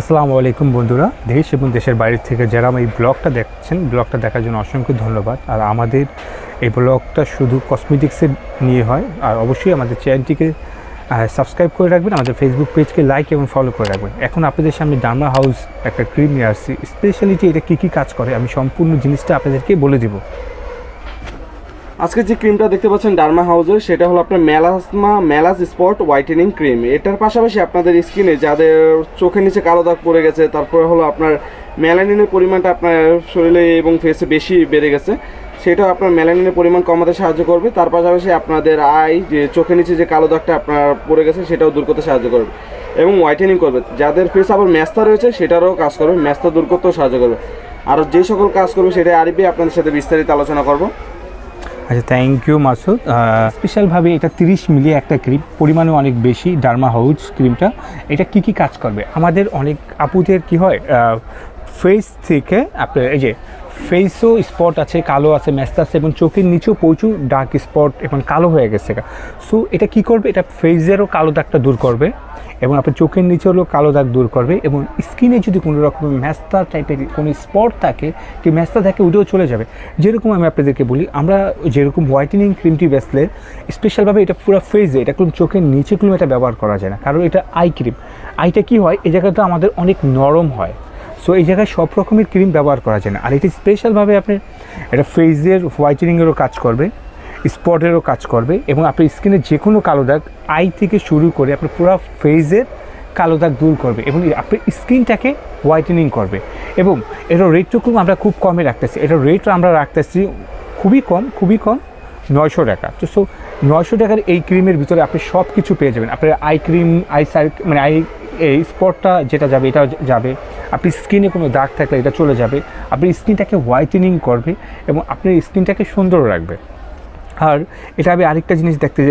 আসসালামু আলাইকুম বন্ধুরা। দেশ এবং দেশের বাইরে থেকে যারা আমার এই ব্লগটা দেখছেন, ব্লগটা দেখার জন্য অসংখ্য ধন্যবাদ। আর আমাদের এই ব্লগটা শুধু কসমেটিক্সের নিয়ে হয়। আর অবশ্যই আমাদের চ্যানেলটিকে সাবস্ক্রাইব করে রাখবেন, আমাদের ফেসবুক পেজকে লাইক এবং ফলো করে রাখবেন। এখন আপনাদের সামনে ডার্মা হাউস একটা ক্রিম নিয়ে আসছি। স্পেশালিটি এটা কী কী কাজ করে, আমি সম্পূর্ণ জিনিসটা আপনাদেরকে বলে দিব। আজকে যে ক্রিমটা দেখতে পাচ্ছেন ডার্মা হাউসের সেটা হলো আপনার মেলাসমা মেলাস স্পট হোয়াইটেনিং ক্রিম এটার পাশাপাশি আপনাদের স্কিনে যাদের চোখের নিচে কালো দাগ পড়ে গেছে, তারপরে হলো আপনার মেলানিনের পরিমাণটা আপনার শরীরে এবং ফেসে বেশি বেড়ে গেছে, সেটাও আপনার মেলানিনের পরিমাণ কমাতে সাহায্য করবে। তার পাশাপাশি আপনাদের আই যে চোখের নিচে যে কালো দাগটা আপনার পড়ে গেছে, সেটাও দূর করতে সাহায্য করবে এবং হোয়াইটেনিং করবে। যাদের ফেস আবার ম্যাস্তা রয়েছে, সেটারও কাজ করবে, ম্যাস্তা দূর করতেও সাহায্য করবে। আর যে সকল কাজ করবে সেটা আরবি আপনাদের সাথে বিস্তারিত আলোচনা করব। আচ্ছা থ্যাংক ইউ মাসুদ। স্পেশালভাবে এটা তিরিশ মিলি একটা ক্রিম পরিমাণে অনেক বেশি ডার্মা হাউজ ক্রিমটা এটা কি কি কাজ করবে? আমাদের অনেক আপুদের কি হয় ফেস থেকে আপনার এই যে ফেসও স্পট আছে, কালো আছে মেস্তা আছে এবং চোখের নিচেও প্রচুর ডার্ক স্পট এবং কালো হয়ে গেছে সো এটা কি করবে? এটা ফেসেরও কালো দাগটা দূর করবে এবং আপনার চোখের নিচে হলো কালো দাগ দূর করবে এবং স্কিনে যদি কোনো রকমের ম্যাস্তা টাইপের কোনো স্পট থাকে, কি ম্যাস্তা থাকে, ওটাও চলে যাবে। যেরকম আমি আপনাদেরকে বলি, আমরা যেরকম হোয়াইটেনিং ক্রিমটি বেসলে স্পেশালভাবে এটা পুরো ফেজে এটা কোনো চোখের নিচে কোনো এটা ব্যবহার করা যায় না। কারণ এটা আই ক্রিম আইটা কি হয়? এই জায়গাটা আমাদের অনেক নরম হয়। সো এই জায়গায় সব রকমের ক্রিম ব্যবহার করা যায় না। আর এটা স্পেশালভাবে আপনি এটা ফেজের হোয়াইটেনিংয়েরও কাজ করবে স্পটেরও কাজ করবে এবং আপনার স্কিনের যে কোনো কালো দাগ আই থেকে শুরু করে আপনার পুরো ফেজের কালো দাগ দূর করবে এবং আপনার স্কিনটাকে হোয়াইটেনিং করবে। এবং এটার রেটটুকু আমরা খুব কমে রাখতেছি। এটার রেট আমরা রাখতেছি খুবই কম খুবই কম নয়শো টাকা। তো সো নয়শো টাকার এই ক্রিমের ভিতরে আপনি সব কিছু পেয়ে যাবেন। আপনার আই ক্রিম আই সার মানে আই এই স্পটটা যেটা যাবে এটা যাবে। আপনি স্কিনে কোনো দাগ থাকলে এটা চলে যাবে। আপনি স্কিনটাকে হোয়াইটেনিং করবে এবং আপনার স্কিনটাকে সুন্দর রাখবে। আর এটা আমি আরেকটা জিনিস দেখতে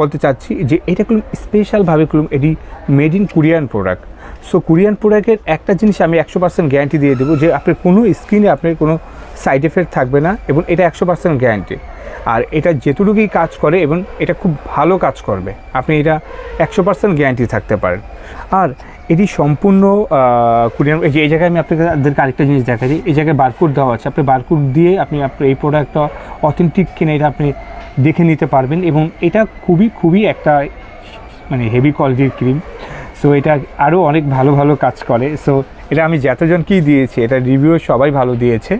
বলতে চাচ্ছি যে, এটা কোনো স্পেশালভাবে কোনো এটি made in Korean product so Korean প্রোডাক্টের একটা জিনিস আমি একশো পার্সেন্ট গ্যারান্টি দিয়ে দেবো যে আপনার কোনো স্কিনে আপনার কোনো সাইড এফেক্ট থাকবে না এবং এটা একশো পার্সেন্ট গ্যারান্টি আর এটা যেটুকুই কাজ করে এবং এটা খুব ভালো কাজ করবে, আপনি এটা একশো পার্সেন্ট গ্যারান্টি থাকতে পারেন। আর এটি সম্পূর্ণ কোরিয়ান এই যে, এই জায়গায় আমি আপনাদেরকে আরেকটা জিনিস দেখা দিই। এই জায়গায় বারকোড দেওয়া আছে। আপনি বারকোড দিয়ে আপনি আপনার এই প্রোডাক্টটা অথেন্টিক কিনা এটা আপনি দেখে নিতে পারবেন এবং এটা খুবই খুবই একটা মানে হেভি কোয়ালিটির ক্রিম সো এটা আরও অনেক ভালো ভালো কাজ করে। সো এটা আমি যতজনকেই দিয়েছি, এটা রিভিউ সবাই ভালো দিয়েছে।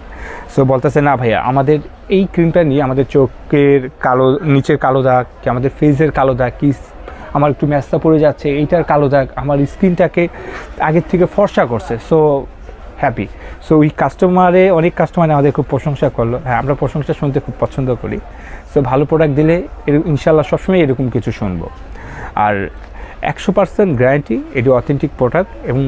সো বলতেছে, না ভাইয়া, আমাদের এই ক্রিমটা নিয়ে আমাদের চোখের কালো, নিচের কালো দাগ, কি আমাদের ফেসের কালো দাগ, কি আমার একটু ম্যাস্তা পড়ে যাচ্ছে, এইটার কালো দাগ, আমার স্কিনটাকে আগের থেকে ফর্সা করছে। সো হ্যাপি সো ওই কাস্টমারে অনেক কাস্টমার আমাদের খুব প্রশংসা করল। হ্যাঁ আমরা প্রশংসা শুনতে খুব পছন্দ করি। সো ভালো প্রোডাক্ট দিলে ইনশাল্লাহ সবসময় এরকম কিছু শুনব। আর একশো পার্সেন্ট গ্যারান্টি এটি অথেন্টিক প্রোডাক্ট এবং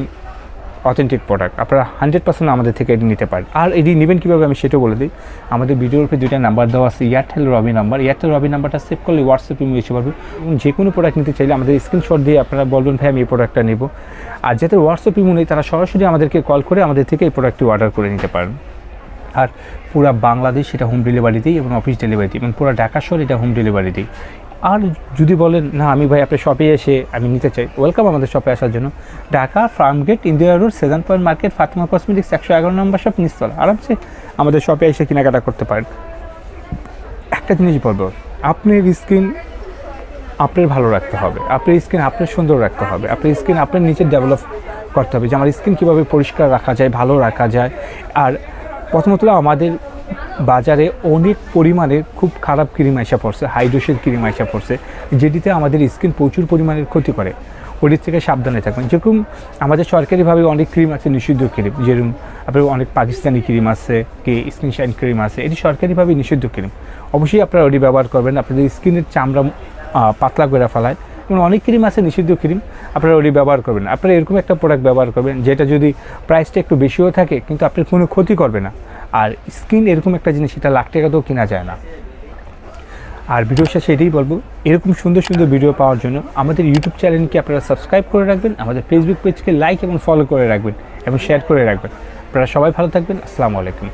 অথেন্টিক প্রোডাক্ট। আপনারা হান্ড্রেড পার্সেন্ট আমাদের থেকে এটি নিতে পারেন। আর এটি নেবেন কীভাবে আমি সেটাও বলে দিই। আমাদের ভিডিওর উপরে দুইটা নাম্বার দেওয়া আছে Airtel Robi number. Airtel Robi নাম্বারটা সেভ করলে হোয়াটসঅ্যাপে ইমো এসে পারবে এবং যে কোনো প্রোডাক্ট নিতে চাইলে আমাদের স্ক্রিনশট দিয়ে আপনারা বলবেন, ভাই, আমি এই প্রোডাক্টটা নেব। আর যাদের হোয়াটসঅ্যাপ ইমো নেই, তারা সরাসরি আমাদেরকে কল করে আমাদের থেকে এই প্রোডাক্টটি অর্ডার করে নিতে পারেন। আর পুরো বাংলাদেশ এটা হোম ডেলিভারি ডেলিভারিতেই এবং অফিস ডেলিভারি ডেলিভারিতেই এবং পুরো ঢাকা শহর এটা হোম ডেলিভারি ডেলিভারিতেই আর যদি বলেন, না, আমি ভাই আপনার শপে এসে আমি নিতে চাই। ওয়েলকাম আমাদের শপে আসার জন্য। Dhaka Farmgate India road seven point market Fatima cosmetics একশো এগারো নম্বর শপ নিস্তলা আরামসে আমাদের শপে এসে কেনাকাটা করতে পারেন। একটা জিনিস বলব, আপনার স্কিন আপনার ভালো রাখতে হবে। আপনার স্কিন আপনার সুন্দর রাখতে হবে। আপনার স্কিন আপনার নিচে ডেভেলপ করতে হবে যে আমার স্কিন কীভাবে পরিষ্কার রাখা যায়, ভালো রাখা যায়। আর প্রথমত আমাদের বাজারে অনেক পরিমাণের খুব খারাপ ক্রিম আসা পড়ছে হাইড্রোসের ক্রিম আসা পড়ছে, যেটিতে আমাদের স্কিন প্রচুর পরিমাণের ক্ষতি করে। ওটির থেকে সাবধানে থাকবেন যেরকম আমাদের সরকারিভাবে অনেক ক্রিম আছে, নিষিদ্ধ ক্রিম, যেরকম আপনার অনেক পাকিস্তানি ক্রিম আছে, কি স্কিন শাইন ক্রিম আছে, এটি সরকারিভাবে নিষিদ্ধ ক্রিম। অবশ্যই আপনারা ওটি ব্যবহার করবেন, আপনাদের স্কিনের চামড়া পাতলা করে ফেলায়। এবং অনেক ক্রিম আছে, নিষিদ্ধ ক্রিম, আপনারা ওটি ব্যবহার করবেন। আপনারা এরকম একটা প্রোডাক্ট ব্যবহার করবেন, যেটা যদি প্রাইসটা একটু বেশিও থাকে, কিন্তু আপনার কোনো ক্ষতি করবে না। আর স্কিন এরকম একটা জিনিস, সেটা লাখ টাকাতেও কেনা যায় না। আর ভিডিও শেষে এটাই বলব, এরকম সুন্দর সুন্দর ভিডিও পাওয়ার জন্য আমাদের ইউটিউব চ্যানেলকে আপনারা সাবস্ক্রাইব করে রাখবেন, আমাদের ফেসবুক পেজকে লাইক এবং ফলো করে রাখবেন এবং শেয়ার করে রাখবেন। আপনারা সবাই ভালো থাকবেন, আসসালামু আলাইকুম।